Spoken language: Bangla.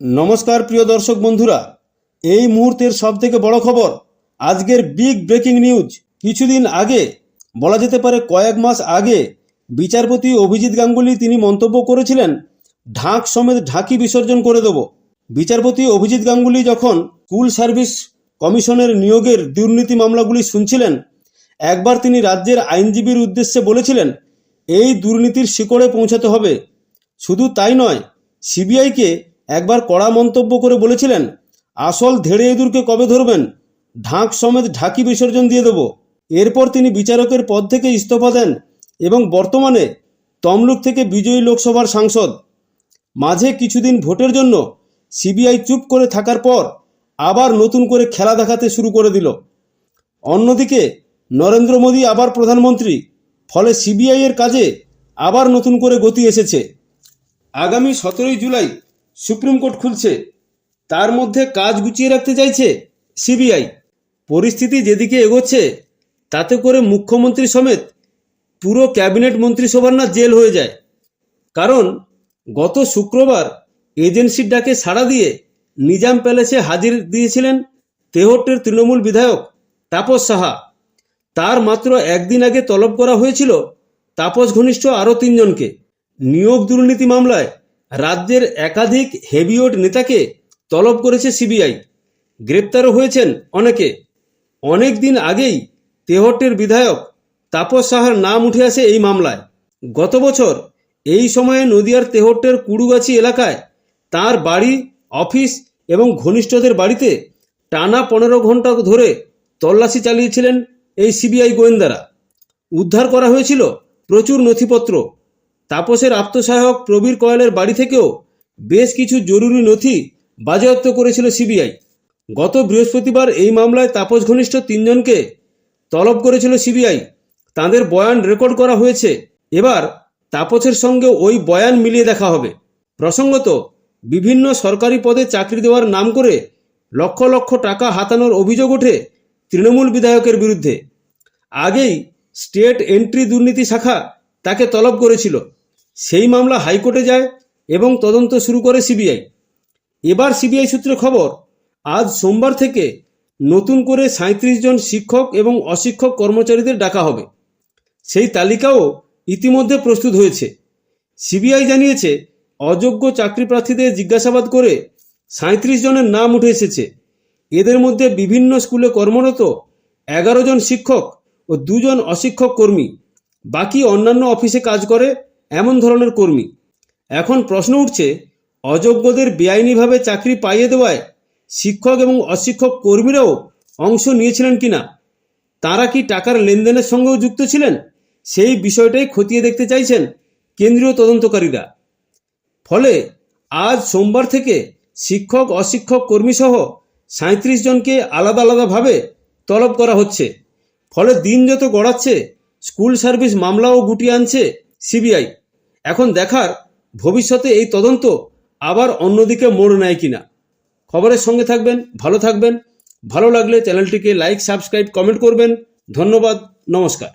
নমস্কার, প্রিয় দর্শক বন্ধুরা। এই মুহূর্তের সব থেকে বড় খবর, আজকের বিগ ব্রেকিং নিউজ। কিছুদিন আগে, বলা যেতে পারে কয়েক মাস আগে, বিচারপতি অভিজিৎ গাঙ্গুলি তিনি মন্তব্য করেছিলেন, ঢাক সমেত ঢাকি বিসর্জন করে দেব। বিচারপতি অভিজিৎ গাঙ্গুলি যখন স্কুল সার্ভিস কমিশনের নিয়োগের দুর্নীতি মামলাগুলি শুনছিলেন, একবার তিনি রাজ্যের আইনজীবীর উদ্দেশ্যে বলেছিলেন, এই দুর্নীতির শিকড়ে পৌঁছাতে হবে। শুধু তাই নয়, সিবিআইকে একবার কড়া মন্তব্য করে বলেছিলেন, আসল ধেড়ে ইঁদুরকে কবে ধরবেন? ঢাক সমেত ঢাকি বিসর্জন দিয়ে দেব। এরপর তিনি বিচারকের পদ থেকে ইস্তফা দেন এবং বর্তমানে তমলুক থেকে বিজয়ী লোকসভার সাংসদ। মাঝে কিছুদিন ভোটের জন্য সিবিআই চুপ করে থাকার পর আবার নতুন করে খেলা দেখাতে শুরু করে দিল। অন্যদিকে নরেন্দ্র মোদী আবার প্রধানমন্ত্রী, ফলে সিবিআই এর কাজে আবার নতুন করে গতি এসেছে। আগামী সতেরোই জুলাই সুপ্রিম কোর্ট খুলছে। তার মধ্যে কাজ গুছিয়ে রাখতে চাইছে সিবিআই। পরিস্থিতি যেদিকে এগোচ্ছে, তাতে করে মুখ্যমন্ত্রী সমেত পুরো ক্যাবিনেট মন্ত্রিসভার না জেল হয়ে যায়। কারণ গত শুক্রবার এজেন্সির ডাকে সাড়া দিয়ে নিজাম প্যালেসে হাজির দিয়েছিলেন তেহট্টের তৃণমূল বিধায়ক তাপস সাহা। তার মাত্র একদিন আগে তলব করা হয়েছিল তাপস ঘনিষ্ঠ আরও তিনজনকে। নিয়োগ দুর্নীতি মামলায় রাজ্যের একাধিক হেভিওয়েট নেতাকে তলব করেছে সিবিআই। গ্রেপ্তারও হয়েছেন অনেকে। অনেক দিন আগেই তেহট্টের বিধায়ক তাপস সাহার নাম উঠে আসে এই মামলায়। গত বছর এই সময়ে নদিয়ার তেহট্টের কুড়ুগাছি এলাকায় তার বাড়ি, অফিস এবং ঘনিষ্ঠদের বাড়িতে টানা পনেরো ঘণ্টা ধরে তল্লাশি চালিয়েছিলেন এই সিবিআই গোয়েন্দারা। উদ্ধার করা হয়েছিল প্রচুর নথিপত্র। তাপসের আত্মসহায়ক প্রবীর কয়েলের বাড়ি থেকেও বেশ কিছু জরুরি নথি বাজেয়াপ্ত করেছিল সিবিআই। গত বৃহস্পতিবার এই মামলায় তাপস ঘনিষ্ঠ তিনজনকে তলব করেছিল সিবিআই। তাদের বয়ান রেকর্ড করা হয়েছে। এবার তাপসের সঙ্গে ওই বয়ান মিলিয়ে দেখা হবে। প্রসঙ্গত, বিভিন্ন সরকারি পদে চাকরি দেওয়ার নাম করে লক্ষ লক্ষ টাকা হাতানোর অভিযোগ ওঠে তৃণমূল বিধায়কের বিরুদ্ধে। আগেই স্টেট এন্ট্রি দুর্নীতি শাখা তাকে তলব করেছিল। সেই মামলা হাইকোর্টে যায় এবং তদন্ত শুরু করে সিবিআই। এবার সিবিআই সূত্রে খবর, আজ সোমবার থেকে নতুন করে সাঁত্রিশ জন শিক্ষক এবং অশিক্ষক কর্মচারীদের ডাকা হবে। সেই তালিকাও ইতিমধ্যে প্রস্তুত হয়েছে। সিবিআই জানিয়েছে, অযোগ্য চাকরি প্রার্থীদের জিজ্ঞাসাবাদ করে সাঁত্রিশ জনের নাম উঠে এসেছে। এদের মধ্যে বিভিন্ন স্কুলে কর্মরত এগারো জন শিক্ষক ও দুজন অশিক্ষক কর্মী। বাকি অন্যান্য অফিসে কাজ করে এমন ধরনের কর্মী। এখন প্রশ্ন উঠছে, অযোগ্যদের বেআইনিভাবে চাকরি পাইয়ে দেওয়ায় শিক্ষক এবং অশিক্ষক কর্মীরাও অংশ নিয়েছিলেন কিনা? তারা কি টাকার লেনদেনের সঙ্গেও যুক্ত ছিলেন? সেই বিষয়টাই খতিয়ে দেখতে চাইছেন কেন্দ্রীয় তদন্তকারীরা। ফলে আজ সোমবার থেকে শিক্ষক, অশিক্ষক কর্মীসহ সাঁত্রিশ জনকে আলাদা আলাদাভাবে তলব করা হচ্ছে। ফলে দিন যত গড়াচ্ছে, স্কুল সার্ভিস মামলাও গুটিয়ে আনছে সিবিআই। এখন দেখার ভবিষ্যতে এই তদন্ত আবার অন্যদিকে মোড় নেয় কিনা। খবরের সঙ্গে থাকবেন, ভালো থাকবেন। ভালো লাগলে চ্যানেলটিকে লাইক, সাবস্ক্রাইব, কমেন্ট করবেন। ধন্যবাদ, নমস্কার।